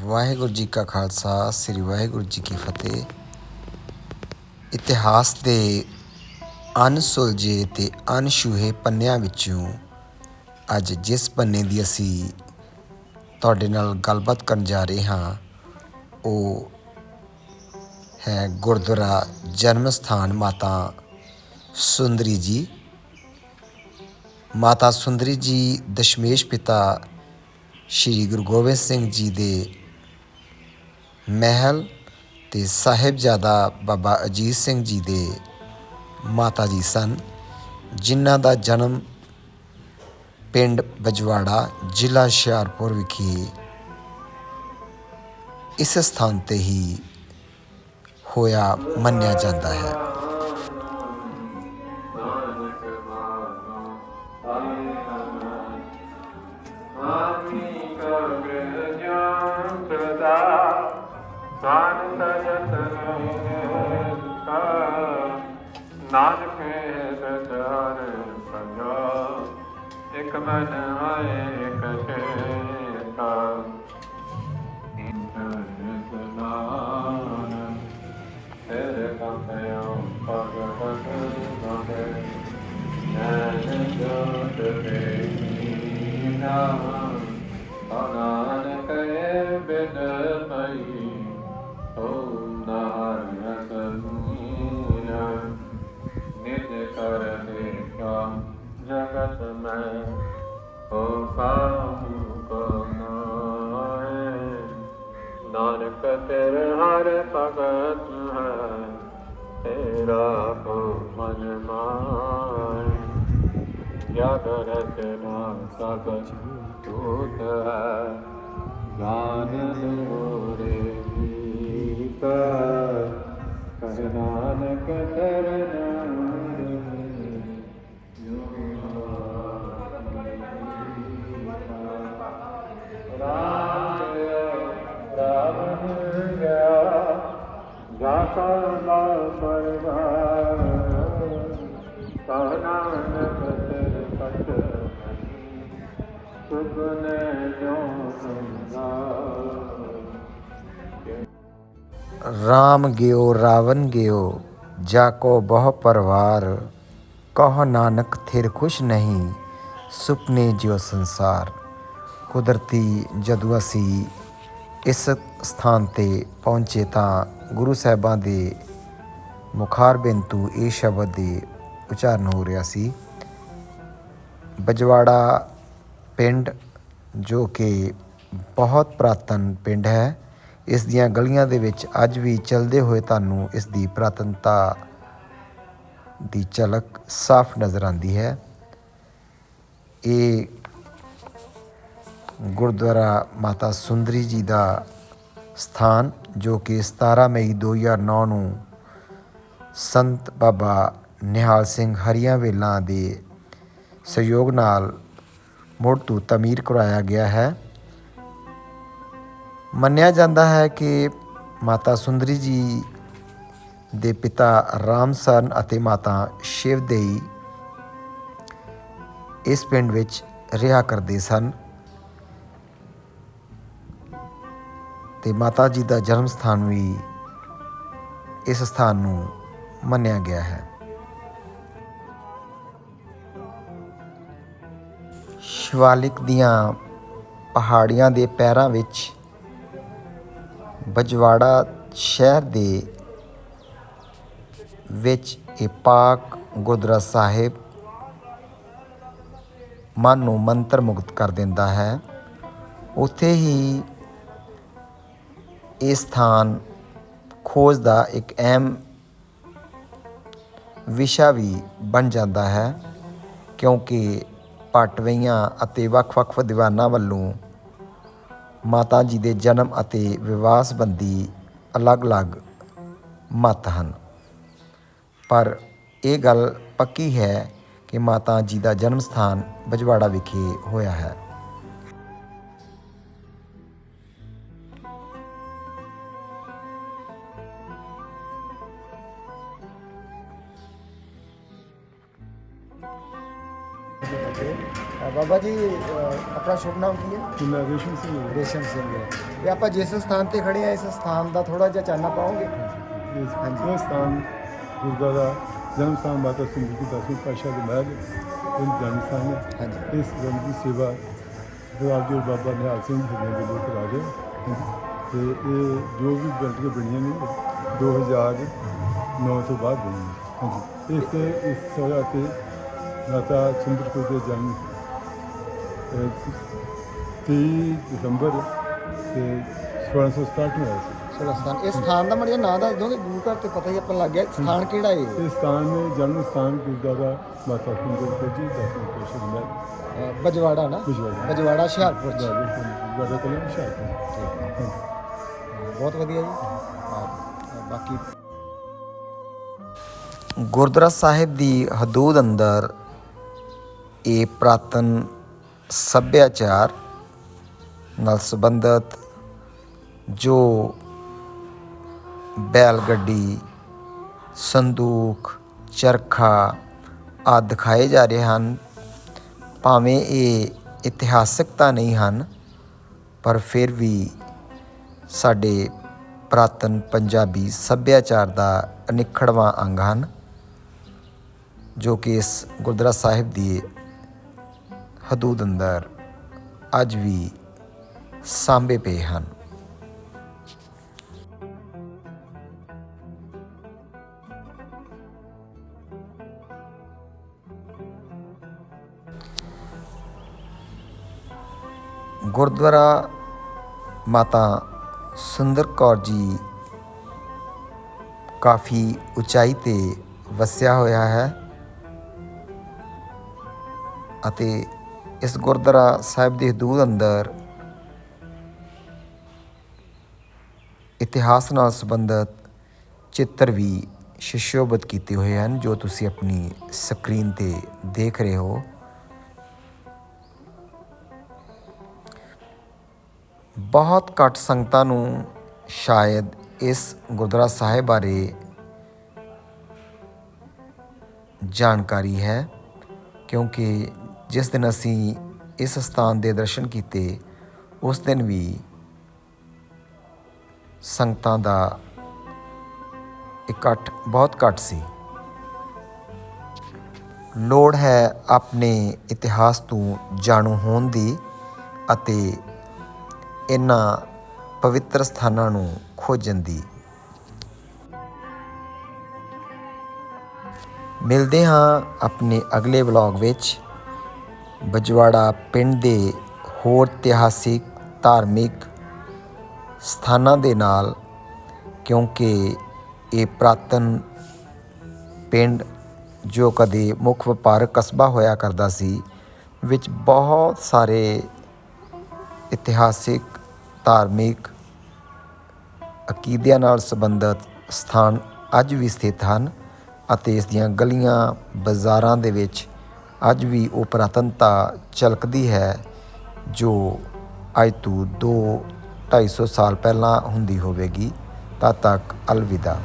ਵਾਹਿਗੁਰੂ ਜੀ ਕਾ ਖਾਲਸਾ, ਸ੍ਰੀ ਵਾਹਿਗੁਰੂ ਜੀ ਕੀ ਫਤਿਹ। ਇਤਿਹਾਸ ਦੇ ਅਨਸੁਲਝੇ ਤੇ ਅਣਛੂਹੇ ਪੰਨਿਆਂ ਵਿੱਚੋਂ ਅੱਜ ਜਿਸ ਪੰਨੇ ਦੀ ਅਸੀਂ ਤੁਹਾਡੇ ਨਾਲ ਗੱਲਬਾਤ ਕਰਨ ਜਾ ਰਹੇ ਹਾਂ, ਉਹ ਹੈ ਗੁਰਦੁਆਰਾ ਜਨਮ ਸਥਾਨ ਮਾਤਾ ਸੁੰਦਰੀ ਜੀ। ਮਾਤਾ ਸੁੰਦਰੀ ਜੀ, ਦਸ਼ਮੇਸ਼ ਪਿਤਾ ਸ਼੍ਰੀ ਗੁਰੂ ਗੋਬਿੰਦ ਸਿੰਘ ਜੀ ਦੇ ਮਹਿਲ ਤੇ ਸਾਹਿਬਜ਼ਾਦਾ ਬਾਬਾ ਅਜੀਤ ਸਿੰਘ ਜੀ ਦੇ ਮਾਤਾ ਜੀ ਸਨ, ਜਿਨ੍ਹਾਂ ਦਾ ਜਨਮ ਪਿੰਡ ਬਜਵਾੜਾ ਜ਼ਿਲ੍ਹਾ ਹੁਸ਼ਿਆਰਪੁਰ ਵਿਖੇ ਇਸ ਸਥਾਨ ਤੇ ਹੀ ਹੋਇਆ ਮੰਨਿਆ ਜਾਂਦਾ ਹੈ। ਨਾਨਕ ਸਚਾਰ ਪੰਜਾ ਇਕ ਮਨ ਆਏ, ਇਕ ਸੇਤਾ। ਤੇਰੇ ਕੰਪਿਓ ਭਗਵਤ ਨਾਮੇ ਨੈਣ ਜੋਤ ਤੇ ਨਾਮ ਨਾਨਕ ਏ ਬਿਨ ਪਈ। ਓਮ ਨਾਰਾਇਣ ਜਗ ਰਚਨਾ ਸਭ ਤੂਤ ਹੈ ਗਾਨ ਲੋਰੇ ਗੀਤ ਕਹਿ ਨਾਨਕ ਰਾਮ ਗਿਓ ਰਾਵਨ ਗਿਓ, ਜਾ ਕੋ ਬਹੁ ਪਰਵਾਰ, ਕਹ ਨਾਨਕ ਥਿਰ ਖੁਸ਼ ਨਹੀਂ, ਸੁਪਨੇ ਜਿਉ ਸੰਸਾਰ। ਕੁਦਰਤੀ ਜਦੋਂ ਅਸੀਂ ਇਸ ਸਥਾਨ ਤੇ ਪਹੁੰਚੇ ਤਾਂ ਗੁਰੂ ਸਾਹਿਬਾਂ ਦੇ ਮੁਖਾਰ ਬਿੰਤੂ ਇਹ ਸ਼ਬਦ ਦੇ ਉਚਾਰਨ ਹੋ ਰਿਹਾ ਸੀ। ਬਜਵਾੜਾ ਪਿੰਡ ਜੋ ਕਿ ਬਹੁਤ ਪ੍ਰਾਤਨ ਪਿੰਡ ਹੈ ਇਸ ਦੀਆਂ ਗਲੀਆਂ ਦੇ ਵਿੱਚ ਅੱਜ ਵੀ ਚੱਲਦੇ ਹੋਏ ਤੁਹਾਨੂੰ ਇਸ ਦੀ ਪ੍ਰਾਤਨਤਾ ਦੀ ਝਲਕ ਸਾਫ਼ ਨਜ਼ਰ ਆਉਂਦੀ ਹੈ। ਇਹ ਗੁਰਦੁਆਰਾ ਮਾਤਾ ਸੁੰਦਰੀ ਜੀ ਦਾ ਸਥਾਨ, ਜੋ ਕਿ 17 ਮਈ 2009 ਨੂੰ ਸੰਤ ਬਾਬਾ ਨਿਹਾਲ ਸਿੰਘ ਹਰੀਆਂ ਵੇਲਾਂ ਦੇ ਸਹਿਯੋਗ ਨਾਲ ਮੁੜ ਤੋਂ ਤਾਮੀਰ ਕਰਵਾਇਆ ਗਿਆ ਹੈ। ਮੰਨਿਆ ਜਾਂਦਾ ਹੈ ਕਿ ਮਾਤਾ ਸੁੰਦਰੀ ਜੀ ਦੇ ਪਿਤਾ ਰਾਮ ਸਰਨ ਅਤੇ ਮਾਤਾ ਸ਼ਿਵਦੇਈ ਇਸ ਪਿੰਡ ਵਿੱਚ ਰਿਹਾ ਕਰਦੇ ਸਨ। ਤੇ ਮਾਤਾ ਜੀ ਦਾ ਜਨਮ ਸਥਾਨ ਵੀ ਇਸ ਸਥਾਨ ਨੂੰ ਮੰਨਿਆ ਗਿਆ ਹੈ। ਸ਼ਿਵਾਲਿਕ ਦੀਆਂ ਪਹਾੜੀਆਂ ਦੇ ਪੈਰਾਂ ਵਿੱਚ ਬਜਵਾੜਾ ਸ਼ਹਿਰ ਦੇ ਵਿੱਚ ਇਹ ਪਾਕ ਗੁਰਦੁਆਰਾ ਸਾਹਿਬ ਮਨ ਨੂੰ ਮੰਤਰ ਮੁਕਤ ਕਰ ਦਿੰਦਾ ਹੈ। ਉੱਥੇ ਹੀ ਇਹ ਸਥਾਨ ਖੋਜ ਦਾ ਇੱਕ ਅਹਿਮ ਵਿਸ਼ਾ ਵੀ ਬਣ ਜਾਂਦਾ ਹੈ ਕਿਉਂਕਿ ਪਾਟਵਈਆਂ ਅਤੇ ਵੱਖ-ਵੱਖ ਵਿਦਵਾਨਾਂ ਵੱਲੋਂ ਮਾਤਾ ਜੀ ਦੇ ਜਨਮ ਅਤੇ ਵਿਵਾਹ ਸੰਬੰਧੀ ਅਲੱਗ-ਅਲੱਗ ਮਤ ਹਨ। ਪਰ ਇਹ ਗੱਲ ਪੱਕੀ ਹੈ ਕਿ ਮਾਤਾ ਜੀ ਦਾ ਜਨਮ ਸਥਾਨ ਬਜਵਾੜਾ ਵਿਖੇ ਹੋਇਆ ਹੈ। ਬਾਬਾ ਜੀ ਆਪਣਾ ਸ਼ੁਭ ਨਾਮ ਕੀ ਹੈ ਮੈਂ ਰੇਸ਼ਮ ਸਿੰਘ ਹਾਂ। ਰੇਸ਼ਮ ਸਿੰਘ ਇਹ ਆਪਾਂ ਜਿਸ ਸਥਾਨ ਤੇ ਖੜੇ ਆ ਇਸ ਸਥਾਨ ਦਾ ਥੋੜਾ ਜਿਹਾ ਚਾਨਣਾ ਪਾਓਗੇ ਇਸ ਹਾਂਜੀ। ਇਹ ਸਥਾਨ ਗੁਰਦੁਆਰਾ ਜਨਮ ਸਥਾਨ ਮਾਤਾ ਸਿੰਧੂ ਦੀ ਦਸਵੀਂ ਪਾਤਸ਼ਾਹ ਦੇ ਮਹਿਲ ਇਹ ਜਨਮ ਸਥਾਨ ਹੈ ਹਾਂਜੀ ਇਸ ਜਨਮ ਦੀ ਸੇਵਾ ਜੀ ਬਾਬਾ ਨਿਹਾਲ ਸਿੰਘ ਜੀ ਦੇ ਲੋਕ ਹਨ। ਤੇ ਇਹ ਜੋ ਵੀ ਬਿਲਡਿੰਗਾਂ ਬਣੀਆਂ ਨੇ 2009 ਤੋਂ ਬਾਅਦ ਬਣੀਆਂ ਹਾਂਜੀ ਇਸ ਤੇ ਇਸ ਜਗ੍ਹਾ ਤੇ ਮਾਤਾ ਸੁੰਦਰ ਕੌਰ ਦੇ ਜਨਮ ਅਹ, 23 ਦਸੰਬਰ ਤੇ 1667 ਨੂੰ ਹੋਇਆ ਸੀ। ਸੋਲਾ ਸਥਾਨ ਇਸ ਸਥਾਨ ਦਾ ਮੜਿਆ ਨਾਂ ਦੱਸ ਦੋਗੇ ਗੁਰੂ ਘਰ ਤੇ ਪਤਾ ਹੀ ਆਪਾਂ ਲੱਗ ਗਿਆ ਸਥਾਨ ਕਿਹੜਾ ਹੈ ਇਹ ਸਥਾਨ ਨੇ ਜਨਮ ਸਥਾਨ ਗੁਰਦੁਆਰਾ ਮਾਤਾ ਸੁੰਦਰ ਕੌਰ ਜੀ ਦੇ। ਮਹਿਲ ਅ, ਬਜਵਾੜਾ ਨਾ? ਬਜਵਾੜਾ। ਬਜਵਾੜਾ ਹੁਸ਼ਿਆਰਪੁਰ ਚ। ਗੁਰਦੁਆਰਾ ਕਲਾਂ ਸ਼ਾਹਪੁਰ ਠੀਕ ਹੈ। ਬਹੁਤ ਵਧੀਆ ਜੀ। ਬਾਕੀ ਗੁਰਦੁਆਰਾ ਸਾਹਿਬ ਦੀ ਹਦੂਦ ਅੰਦਰ ਇਹ ਪ੍ਰਾਤਨ ਸੱਭਿਆਚਾਰ ਨਾਲ ਸੰਬੰਧਿਤ ਜੋ ਬੈਲ ਗੱਡੀ ਸੰਦੂਕ ਚਰਖਾ ਆਦਿ ਦਿਖਾਏ ਜਾ ਰਹੇ ਹਨ, ਭਾਵੇਂ ਇਹ ਇਤਿਹਾਸਕ ਤਾਂ ਨਹੀਂ ਹਨ, ਪਰ ਫਿਰ ਵੀ ਸਾਡੇ ਪ੍ਰਾਤਨ ਪੰਜਾਬੀ ਸੱਭਿਆਚਾਰ ਦਾ ਅਨਿੱਖੜਵਾਂ ਅੰਗ ਹਨ, ਜੋ ਕਿ ਇਸ ਗੁਰਦੁਆਰਾ ਸਾਹਿਬ ਦੀ ਹਦੂਦ ਅੰਦਰ ਅੱਜ ਵੀ ਸਾਂਭੇ ਪਏ ਹਨ। ਗੁਰਦੁਆਰਾ ਮਾਤਾ ਸੁੰਦਰ ਕੌਰ ਜੀ ਕਾਫੀ ਉਚਾਈ ਤੇ ਵਸਿਆ ਹੋਇਆ ਹੈ ਅਤੇ ਇਸ ਗੁਰਦੁਆਰਾ ਸਾਹਿਬ ਦੀ ਹਦੂਦ ਅੰਦਰ ਇਤਿਹਾਸ ਨਾਲ ਸੰਬੰਧਿਤ ਚਿੱਤਰ ਵੀ ਸ਼ਿਸ਼ੋਬਤ ਕੀਤੇ ਹੋਏ ਹਨ, ਜੋ ਤੁਸੀਂ ਆਪਣੀ ਸਕਰੀਨ ਤੇ ਦੇਖ ਰਹੇ ਹੋ। ਬਹੁਤ ਘੱਟ ਸੰਗਤਾਂ ਨੂੰ ਸ਼ਾਇਦ ਇਸ ਗੁਰਦੁਆਰਾ ਸਾਹਿਬ ਬਾਰੇ ਜਾਣਕਾਰੀ ਹੈ, ਕਿਉਂਕਿ ਜਿਸ ਦਿਨ ਅਸੀਂ ਇਸ ਸਥਾਨ ਦੇ ਦਰਸ਼ਨ ਕੀਤੇ, ਉਸ ਦਿਨ ਵੀ ਸੰਗਤਾਂ ਦਾ ਇਕੱਠ ਬਹੁਤ ਘੱਟ ਸੀ। ਲੋੜ ਹੈ ਆਪਣੇ ਇਤਿਹਾਸ ਤੋਂ ਜਾਣੂ ਹੋਣ ਦੀ ਅਤੇ ਇਹਨਾਂ ਪਵਿੱਤਰ ਸਥਾਨਾਂ ਨੂੰ ਖੋਜਣ ਦੀ। ਮਿਲਦੇ ਹਾਂ ਆਪਣੇ ਅਗਲੇ ਵਲੌਗ ਵਿੱਚ। ਬਜਵਾੜਾ ਪਿੰਡ ਦੇ ਹੋਰ ਇਤਿਹਾਸਿਕ, ਧਾਰਮਿਕ ਸਥਾਨਾਂ ਦੇ ਨਾਲ, ਕਿਉਂਕਿ ਇਹ ਪੁਰਾਤਨ ਪਿੰਡ, ਜੋ ਕਦੇ ਮੁੱਖ ਵਪਾਰਕ ਕਸਬਾ ਹੋਇਆ ਕਰਦਾ ਸੀ, ਵਿੱਚ ਬਹੁਤ ਸਾਰੇ ਇਤਿਹਾਸਿਕ, ਧਾਰਮਿਕ ਅਕੀਦਿਆਂ ਨਾਲ ਸੰਬੰਧਿਤ ਸਥਾਨ ਅੱਜ ਵੀ ਸਥਿਤ ਹਨ ਅਤੇ ਇਸ ਦੀਆਂ ਗਲੀਆਂ, ਬਾਜ਼ਾਰਾਂ ਦੇ ਵਿੱਚ ਅੱਜ ਵੀ ਉਹ ਪੁਰਾਤਨਤਾ ਝਲਕਦੀ ਹੈ, ਜੋ ਅੱਜ ਤੋਂ 2 250 ਸਾਲ ਪਹਿਲਾਂ ਹੁੰਦੀ ਹੋਵੇਗੀ। ਤਦ ਤੱਕ ਅਲਵਿਦਾ।